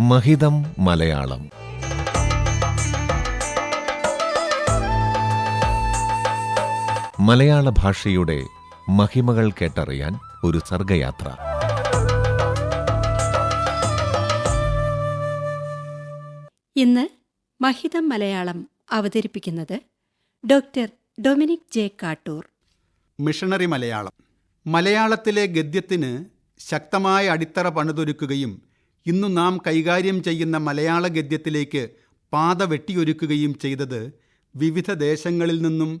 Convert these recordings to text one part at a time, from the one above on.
മഹിതം മലയാളം. മലയാള ഭാഷയുടെ മഹിമകൾ കേട്ടറിയാൻ ഒരു സർഗയാത്ര. ഇന്ന് മഹിതം മലയാളം അവതരിപ്പിക്കുന്നത് doctor Dominic J Kattoor. Missionary Malayalam. മലയാളത്തിലെ ഗദ്യത്തിന് ശക്തമായ അടിത്തറ പണിതൊരുക്കുകയും ഇന്നു നാം കൈകാര്യം ചെയ്യുന്ന മലയാള ഗദ്യത്തിലേക്ക് പാത വെട്ടിയൊരുക്കുകയും ചെയ്തത് വിവിധ ദേശങ്ങളിൽ നിന്നും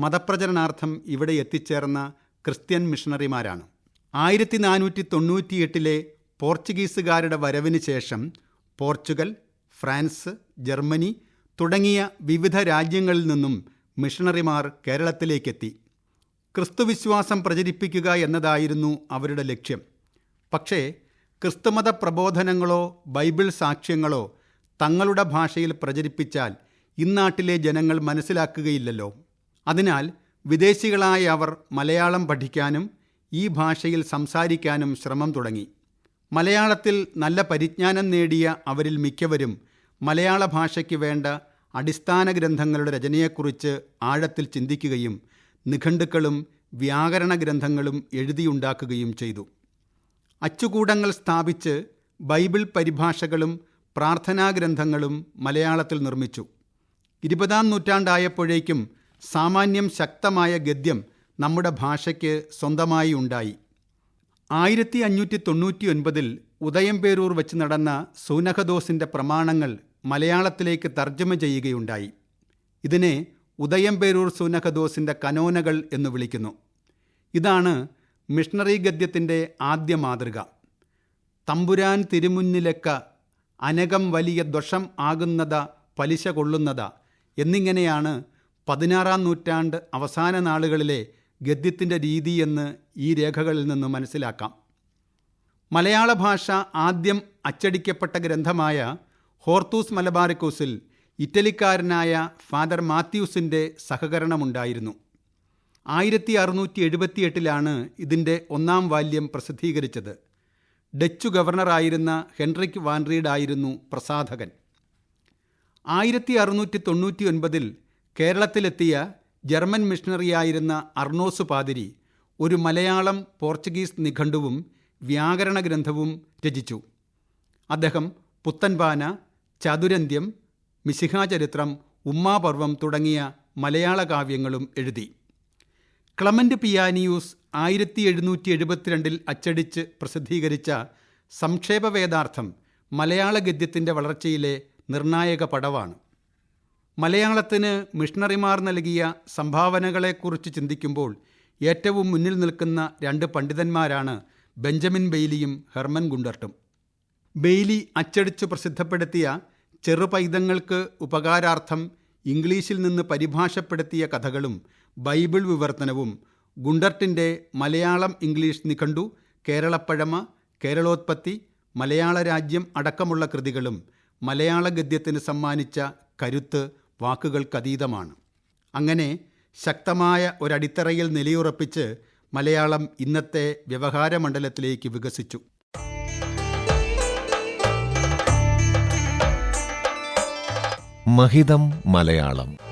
മതപ്രചരണാർത്ഥം ഇവിടെ എത്തിച്ചേർന്ന ക്രിസ്ത്യൻ മിഷണറിമാരാണ്. ആയിരത്തി നാനൂറ്റി തൊണ്ണൂറ്റിയെട്ടിലെ പോർച്ചുഗീസുകാരുടെ വരവിന് ശേഷം പോർച്ചുഗൽ ഫ്രാൻസ് ജർമ്മനി തുടങ്ങിയ വിവിധ രാജ്യങ്ങളിൽ നിന്നും മിഷണറിമാർ കേരളത്തിലേക്കെത്തി. ക്രിസ്തുവിശ്വാസം പ്രചരിപ്പിക്കുക എന്നതായിരുന്നു അവരുടെ ലക്ഷ്യം. പക്ഷേ ക്രിസ്തുമത പ്രബോധനങ്ങളോ ബൈബിൾ സാക്ഷ്യങ്ങളോ തങ്ങളുടെ ഭാഷയിൽ പ്രചരിപ്പിച്ചാൽ ഇന്നാട്ടിലെ ജനങ്ങൾ മനസ്സിലാക്കുകയില്ലല്ലോ. അതിനാൽ വിദേശികളായ അവർ മലയാളം പഠിക്കാനും ഈ ഭാഷയിൽ സംസാരിക്കാനും ശ്രമം തുടങ്ങി. മലയാളത്തിൽ നല്ല പരിജ്ഞാനം നേടിയ അവരിൽ മിക്കവരും മലയാള ഭാഷയ്ക്ക് വേണ്ട അടിസ്ഥാന ഗ്രന്ഥങ്ങളുടെ രചനയെക്കുറിച്ച് ആഴത്തിൽ ചിന്തിക്കുകയും നിഘണ്ടുക്കളും വ്യാകരണ ഗ്രന്ഥങ്ങളും എഴുതിയുണ്ടാക്കുകയും ചെയ്തു. അച്ചുകൂടങ്ങൾ സ്ഥാപിച്ച് ബൈബിൾ പരിഭാഷകളും പ്രാർത്ഥനാ ഗ്രന്ഥങ്ങളും മലയാളത്തിൽ നിർമ്മിച്ചു. ഇരുപതാം നൂറ്റാണ്ടായപ്പോഴേക്കും സാമാന്യം ശക്തമായ ഗദ്യം നമ്മുടെ ഭാഷയ്ക്ക് സ്വന്തമായി ഉണ്ടായി. ആയിരത്തി അഞ്ഞൂറ്റി തൊണ്ണൂറ്റി ഒൻപതിൽ ഉദയംപേരൂർ വെച്ച് നടന്ന സൂനഹദോസിന്റെ പ്രമാണങ്ങൾ മലയാളത്തിലേക്ക് തർജമ ചെയ്യുകയുണ്ടായി. ഇതിനെ ഉദയംപേരൂർ സൂനഹദോസിന്റെ കനോനകൾ എന്ന് വിളിക്കുന്നു. ഇതാണ് മിഷണറി ഗദ്യത്തിന്റെ ആദ്യ മാതൃക. തമ്പുരാൻ തിരുമുന്നിലക്ക അനകം വലിയ ദോഷം ആകുന്നത പലിശ കൊള്ളുന്നത എന്നിങ്ങനെയാണ് പതിനാറാം നൂറ്റാണ്ട് അവസാന നാളുകളിലെ ഗദ്യത്തിന്റെ എന്ന് ഈ രേഖകളിൽ നിന്ന് മനസ്സിലാക്കാം. മലയാള ഭാഷ ആദ്യം അച്ചടിക്കപ്പെട്ട ഗ്രന്ഥമായ ഹോർത്തൂസ് മലബാറിക്കൂസിൽ ഇറ്റലിക്കാരനായ ഫാദർ മാത്യൂസിന്റെ സഹകരണമുണ്ടായിരുന്നു. ആയിരത്തി അറുന്നൂറ്റി എഴുപത്തിയെട്ടിലാണ് ഇതിന്റെ ഒന്നാം വാല്യം പ്രസിദ്ധീകരിച്ചത്. ഡച്ചു ഗവർണറായിരുന്ന ഹെൻറിക് വാൻറീഡ് ആയിരുന്നു പ്രസാധകൻ. ആയിരത്തി അറുന്നൂറ്റി തൊണ്ണൂറ്റി ഒൻപതിൽ കേരളത്തിലെത്തിയ ജർമ്മൻ മിഷണറിയായിരുന്ന അർണോസ് പാതിരി ഒരു മലയാളം പോർച്ചുഗീസ് നിഘണ്ടുവും വ്യാകരണ ഗ്രന്ഥവും രചിച്ചു. അദ്ദേഹം പുത്തൻപാന ചതുരന്ത്യം മിശിഹാചരിത്രം ഉമ്മാപർവം തുടങ്ങിയ മലയാള കാവ്യങ്ങളും എഴുതി. ക്ലമന്റ് പിയാനിയൂസ് ആയിരത്തി എഴുന്നൂറ്റി എഴുപത്തിരണ്ടിൽ അച്ചടിച്ച് പ്രസിദ്ധീകരിച്ച സംക്ഷേപ വേദാർത്ഥം മലയാള ഗദ്യത്തിന്റെ വളർച്ചയിലെ നിർണായക പടവാണ്. മലയാളത്തിന് മിഷണറിമാർ നൽകിയ സംഭാവനകളെക്കുറിച്ച് ചിന്തിക്കുമ്പോൾ ഏറ്റവും മുന്നിൽ നിൽക്കുന്ന രണ്ട് പണ്ഡിതന്മാരാണ് ബെഞ്ചമിൻ ബെയ്ലിയും ഹെർമൻ ഗുണ്ടർട്ടും. ബെയ്ലി അച്ചടിച്ചു പ്രസിദ്ധപ്പെടുത്തിയ ചെറുപൈതങ്ങൾക്ക് ഉപകാരാർത്ഥം ഇംഗ്ലീഷിൽ നിന്ന് പരിഭാഷപ്പെടുത്തിയ കഥകളും ബൈബിൾ വിവർത്തനവും ഗുണ്ടർട്ടിന്റെ മലയാളം ഇംഗ്ലീഷ് നിഘണ്ടു കേരളപ്പഴമ കേരളോത്പത്തി മലയാള രാജ്യം അടക്കമുള്ള കൃതികളും മലയാള ഗദ്യത്തിന് സമ്മാനിച്ച കരുത്ത് വാക്കുകൾക്കതീതമാണ്. അങ്ങനെ ശക്തമായ ഒരടിത്തറയിൽ നിലയുറപ്പിച്ച് മലയാളം ഇന്നത്തെ വ്യവഹാര മണ്ഡലത്തിലേക്ക് വികസിച്ചു. മഹിതം മലയാളം